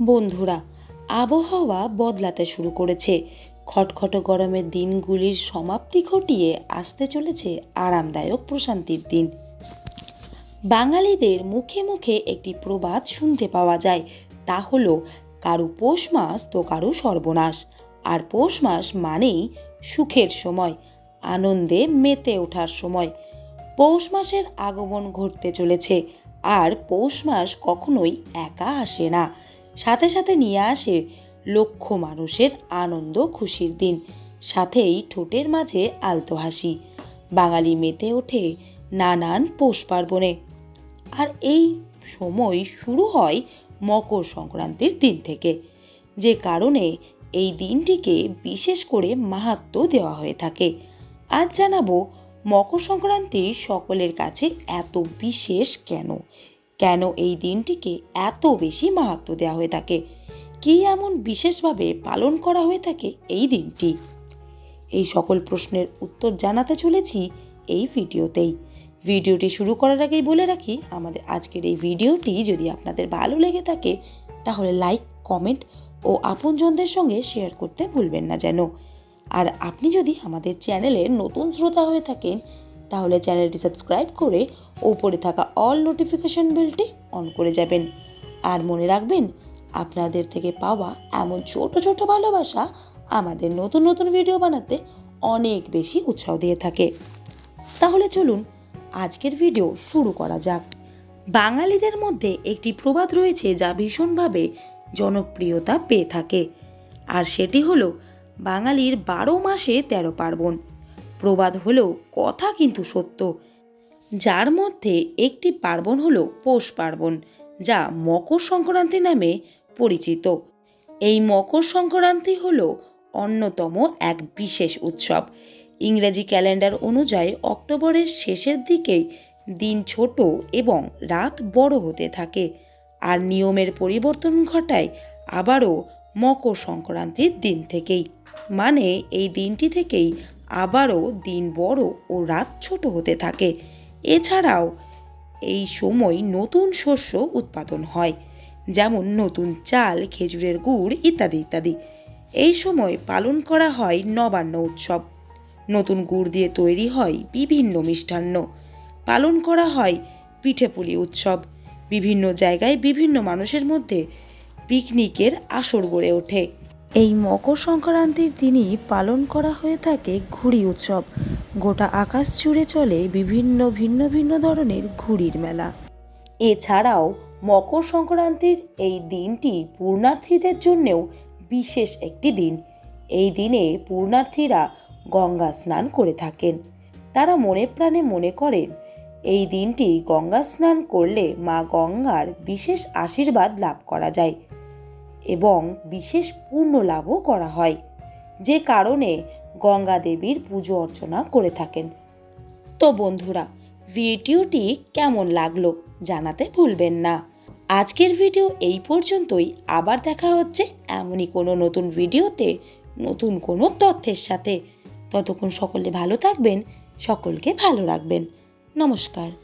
বন্ধুরা, আবহাওয়া বদলাতে শুরু করেছে। খটখট গরমের দিনগুলির সমাপ্তি ঘটিয়ে আসতে চলেছে আরামদায়ক প্রশান্তির দিন। বাঙালিদের মুখে মুখে একটি প্রবাদ শুনতে পাওয়া যায়, তা হলো, কারু পৌষ মাস তো কারু সর্বনাশ, আর পৌষ মাস মানেই সুখের সময়, আনন্দে মেতে ওঠার সময়। পৌষ মাসের আগমন ঘটতে চলেছে, আর পৌষ মাস কখনোই একা আসে না। সাথে সাথে নিয়ে আসে লক্ষ মানুষের আনন্দ খুশির দিন। সাথেই ঠোঁটের মাঝে আলতো হাসি। বাঙালি মেতে ওঠে নানান পৌষ পার্বণে। আর এই সময় শুরু হয় মকর সংক্রান্তির দিন থেকে। যে কারণে এই দিনটিকে বিশেষ করে মাহাত্ম্য দেওয়া হয়ে থাকে। আজ জানাব, মকর সংক্রান্তি সকলের কাছে এত বিশেষ কেন? কেন এই দিনটিকে এত বেশি মাহাত্ম্য দেওয়া হয়ে থাকে? কী এমন বিশেষভাবে পালন করা হয়ে থাকে এই দিনটি? এই সকল প্রশ্নের উত্তর জানাতে চলেছি এই ভিডিওতেই। ভিডিওটি শুরু করার আগেই বলে রাখি, আমাদের আজকের এই ভিডিওটি যদি আপনাদের ভালো লেগে থাকে, তাহলে লাইক, কমেন্ট ও আপনজনদের সঙ্গে শেয়ার করতে ভুলবেন না যেন। আর আপনি যদি আমাদের চ্যানেলের নতুন শ্রোতা হয়ে থাকেন তাহলে চ্যানেলটি সাবস্ক্রাইব করে ওপরে থাকা অল নোটিফিকেশন বেলটি অন করে যাবেন। আর মনে রাখবেন, আপনাদের থেকে পাওয়া এমন ছোট ছোট ভালোবাসা আমাদের নতুন নতুন ভিডিও বানাতে অনেক বেশি উৎসাহ দিয়ে থাকে। তাহলে চলুন আজকের ভিডিও শুরু করা যাক। বাঙালিদের মধ্যে একটি প্রবাদ রয়েছে যা ভীষণভাবে জনপ্রিয়তা পেয়ে থাকে। আর সেটি হলো, বাঙালির বারো মাসে তেরো পার্বণ। প্রবাদ হলেও কথা কিন্তু সত্য। যার মধ্যে একটি পার্বণ হলো পৌষ পার্বণ, যা মকর সংক্রান্তি নামে পরিচিত। এই মকর সংক্রান্তি হল অন্যতম এক বিশেষ উৎসব। ইংরেজি ক্যালেন্ডার অনুযায়ী অক্টোবরের শেষের দিকেই দিন ছোট এবং রাত বড় হতে থাকে, আর নিয়মের পরিবর্তন ঘটায় আবারও মকর সংক্রান্তির দিন থেকেই। মানে এই দিনটি থেকেই আবারও দিন বড় ও রাত ছোট হতে থাকে। এছাড়াও এই সময় নতুন শস্য উৎপাদন হয়, যেমন নতুন চাল, খেজুরের গুড় ইত্যাদি ইত্যাদি। এই সময় পালন করা হয় নবান্ন উৎসব। নতুন গুড় দিয়ে তৈরি হয় বিভিন্ন মিষ্টান্ন। পালন করা হয় পিঠেপুলি উৎসব। বিভিন্ন জায়গায় বিভিন্ন মানুষের মধ্যে পিকনিকের আসর গড়ে ওঠে। এই মকর সংক্রান্তির দিনই পালন করা হয়ে থাকে ঘুড়ি উৎসব। গোটা আকাশ জুড়ে চলে বিভিন্ন ভিন্ন ভিন্ন ধরনের ঘুড়ির মেলা। এছাড়াও মকর সংক্রান্তির এই দিনটি পূর্ণার্থীদের জন্যেও বিশেষ একটি দিন। এই দিনে পূর্ণার্থীরা গঙ্গা স্নান করে থাকেন। তারা মনে প্রাণে মনে করেন, এই দিনটি গঙ্গা স্নান করলে মা গঙ্গার বিশেষ আশীর্বাদ লাভ করা যায়। এবং বিশেষ পূর্ণ লাভও করা হয়, যে কারণে গঙ্গা দেবীর পুজো অর্চনা করে থাকেন। তো বন্ধুরা, ভিডিওটি কেমন লাগল জানাতে ভুলবেন না। আজকের ভিডিও এই পর্যন্তই। আবার দেখা হচ্ছে এমনই কোনো নতুন ভিডিওতে, নতুন কোনো তথ্যের সাথে। ততক্ষণ সকলে ভালো থাকবেন, সকলকে ভালো রাখবেন। নমস্কার।